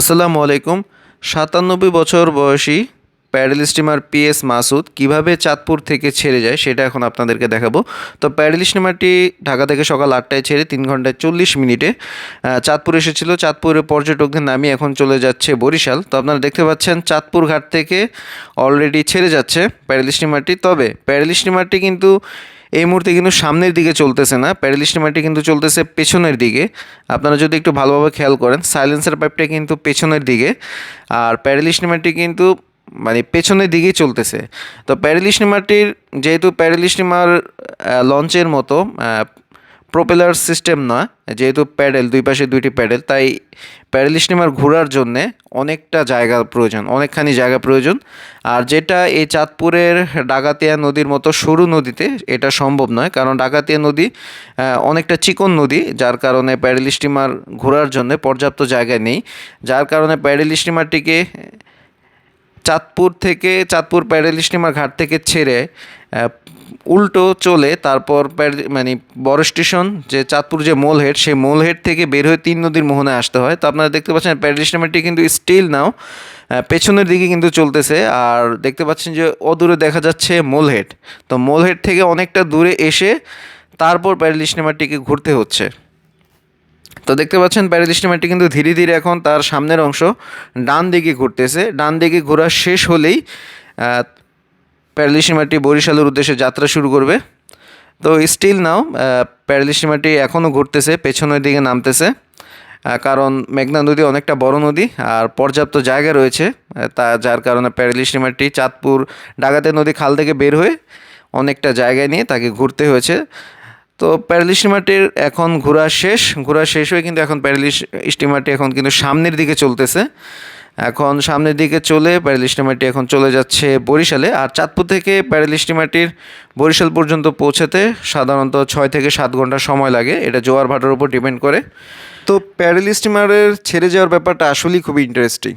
আসসালামু আলাইকুম। সাতানব্বই বছর বয়সী প্যাডেল স্টিমার পিএস মাসুদ কীভাবে চাঁদপুর থেকে ছেড়ে যায় সেটা এখন আপনাদেরকে দেখাবো। তো প্যাডেল স্টিমারটি ঢাকা থেকে সকাল আটটায় ছেড়ে তিন ঘন্টায় চল্লিশ মিনিটে চাঁদপুর এসেছিল। চাঁদপুরে পর্যটকদের নামিয়ে এখন চলে যাচ্ছে বরিশাল। তো আপনারা দেখতে পাচ্ছেন চাঁদপুর ঘাট থেকে অলরেডি ছেড়ে যাচ্ছে প্যাডেল স্টিমারটি। তবে প্যাডেল স্টিমারটি কিন্তু এই মুহূর্তে কিন্তু সামনের দিকে চলতেছে না প্যাডেল স্টিমারটি কিন্তু চলতেছে পেছনের দিকে। আপনারা যদি একটু ভালোভাবে খেয়াল করেন সাইলেন্সার পাইপটা কিন্তু পেছনের দিকে আর প্যাডেল স্টিমারটি কিন্তু মানে পেছনের দিকেই চলতেছে। তো প্যাডেল স্টিমারটির যেহেতু প্যাডেল স্টিমার লঞ্চের মতো প্রোপেলার সিস্টেম নয়, যেহেতু প্যাডেল, দুই পাশে দুইটি প্যাডেল, তাই প্যাডেল স্টিমার ঘোরার জন্যে অনেকটা জায়গা প্রয়োজন, অনেকখানি জায়গা প্রয়োজন। আর যেটা এই চাঁদপুরের ডাকাতিয়া নদীর মতো সরু নদীতে, এটা সম্ভব নয়, কারণ ডাকাতিয়া নদী অনেকটা চিকন নদী, যার কারণে প্যাডেল স্টিমার ঘোরার জন্য পর্যাপ্ত জায়গা নেই। যার কারণে প্যাডেল স্টিমারটিকে চাঁদপুর থেকে, চাঁদপুর প্যাডেল স্টিমার ঘাট থেকে ছেড়ে উল্টো চলে তারপর মানে বড় স্টেশন, যে চাঁদপুর যে মোলহেড, সেই মোলহেড থেকে বের হয়ে তিন নদীর মোহনায় আসতে হয়। তো আপনারা দেখতে পাচ্ছেন স্টিমারটি কিন্তু স্টিল নাও পেছনের দিকে কিন্তু চলতেছে। আর দেখতে পাচ্ছেন যে অদূরে দেখা যাচ্ছে মোলহেড। তো মোলহেড থেকে অনেকটা দূরে এসে তারপর স্টিমারটিকে ঘুরতে হচ্ছে। তো দেখতে পাচ্ছেন স্টিমারটি কিন্তু ধীরে ধীরে এখন তার সামনের অংশ ডান দিকে ঘুরতেছে। ডান দিকে ঘোরা শেষ হলেই প্যারেল স্টিমারটি বরিশালের উদ্দেশ্যে যাত্রা শুরু করবে। তো স্টিল নাও প্যারেল স্টিমারটি এখনও ঘুরতেছে, পেছনের দিকে নামতেছে। কারণ মেঘনা নদী অনেকটা বড় নদী আর পর্যাপ্ত জায়গা রয়েছে। তা যার কারণে প্যারেল স্টিমারটি চাঁদপুর ডাগাতে নদী খাল থেকে বের হয়ে অনেকটা জায়গায় নিয়ে তাকে ঘুরতে হয়েছে। তো প্যারেল স্টিমারটির এখন ঘোরা শেষ ঘোরা শেষ হয়ে কিন্তু এখন প্যারেল স্টিমারটি এখন কিন্তু সামনের দিকে চলতেছে। এখন সামনের দিকে চলে প্যারেল স্টিমারটি এখন চলে যাচ্ছে বরিশালে। আর চাঁদপুর থেকে প্যারেল স্টিমারটির বরিশাল পর্যন্ত পৌঁছাতে সাধারণত ছয় থেকে সাত ঘণ্টা সময় লাগে। এটা জোয়ার ভাটার উপর ডিপেন্ড করে। তো প্যারেল স্টিমারের ছেড়ে যাওয়ার ব্যাপারটা আসলেই খুবই ইন্টারেস্টিং